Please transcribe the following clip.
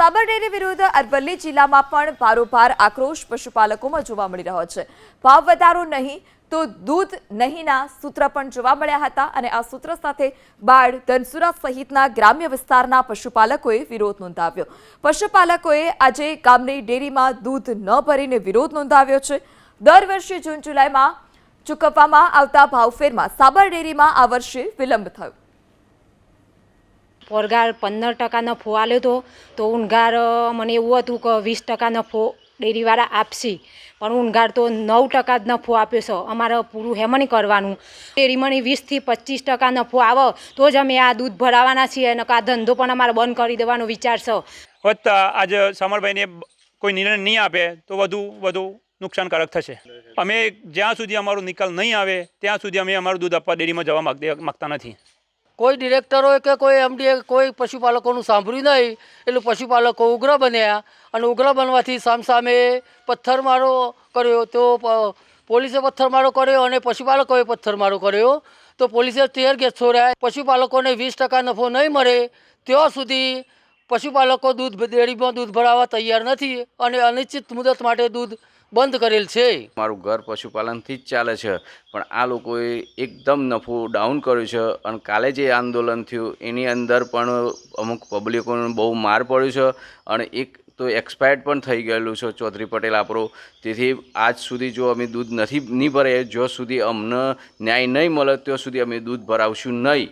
સાબર dairy વિરુદ્ધ અરવલ્લી જિલ્લામાં પણ ભારોભાર આક્રોશ પશુપાલકોમાં જોવા મળી રહ્યો છે. ભાવ વધારો નહીં તો દૂધ નહીંના સૂત્ર પણ જોવા મળ્યા હતા અને આ સૂત્ર સાથે બાળ ધનસુરા સહિતના ગ્રામ્ય વિસ્તારના પશુપાલકોએ વિરોધ નોંધાવ્યો. પશુપાલકોએ આજે ગામની ડેરીમાં દૂધ ન ભરીને વિરોધ નોંધાવ્યો છે. દર વર્ષે જૂન જુલાઈમાં ચૂકવવામાં આવતા ભાવફેરમાં સાબર ડેરીમાં આ વર્ષે વિલંબ થયો. પગાર પંદર ટકા નફો આલ્યો હતો તો ઊંઘાર મને એવું હતું કે વીસ ટકા નફો ડેરીવાળા આપશે. પણ ઊંઘાર તો નવ ટકા જ નફો આપ્યો છે. અમારે પૂરું હેમ કરવાનું કરવાનું. ડેરીમાં વીસથી પચીસ ટકા નફો આવે, તો જ અમે આ દૂધ ભરાવાના છીએ. અને આ ધંધો પણ અમારે બંધ કરી દેવાનો વિચાર છે. આજે સમરભાઈને કોઈ નિર્ણય નહીં આપે, તો વધુ વધુ નુકસાનકારક થશે. અમે જ્યાં સુધી અમારો નિકાલ નહીં આવે, ત્યાં સુધી અમે અમારું દૂધ આપવા ડેરીમાં જવા માગતા નથી. કોઈ ડિરેક્ટરોએ કે કોઈ એમડીએ કોઈ પશુપાલકોનું સાંભળ્યું નહીં, એટલે પશુપાલકો ઉગ્ર બન્યા અને ઉગ્ર બનવાથી સામસામે પથ્થરમારો કર્યો. તો પોલીસે પથ્થરમારો કર્યો અને પશુપાલકોએ પથ્થરમારો કર્યો. તો પોલીસે તેર ગેસ છોડ્યા. પશુપાલકોને વીસ ટકા નફો નહીં મળે, ત્યાં સુધી પશુપાલકો દૂધ, ડેરીમાં દૂધ ભરાવવા તૈયાર નથી અને અનિશ્ચિત મુદત માટે દૂધ બંધ કરેલ છે. મારું ઘર પશુપાલનથી જ ચાલે છે, પણ આ લોકોએ એકદમ નફો ડાઉન કર્યું છે અને કાલે જે આંદોલન થયું એની અંદર પણ અમુક પબ્લિકોને બહુ માર પડ્યો છે અને એક તો એક્સપાયર્ડ પણ થઈ ગયેલું છે ચૌધરી પટેલ આપણો. તેથી આજ સુધી જો અમે દૂધ નથી, નહીં ભરાય જ્યાં સુધી અમને ન્યાય નહીં મળે ત્યાં સુધી અમે દૂધ ભરાવશું નહીં.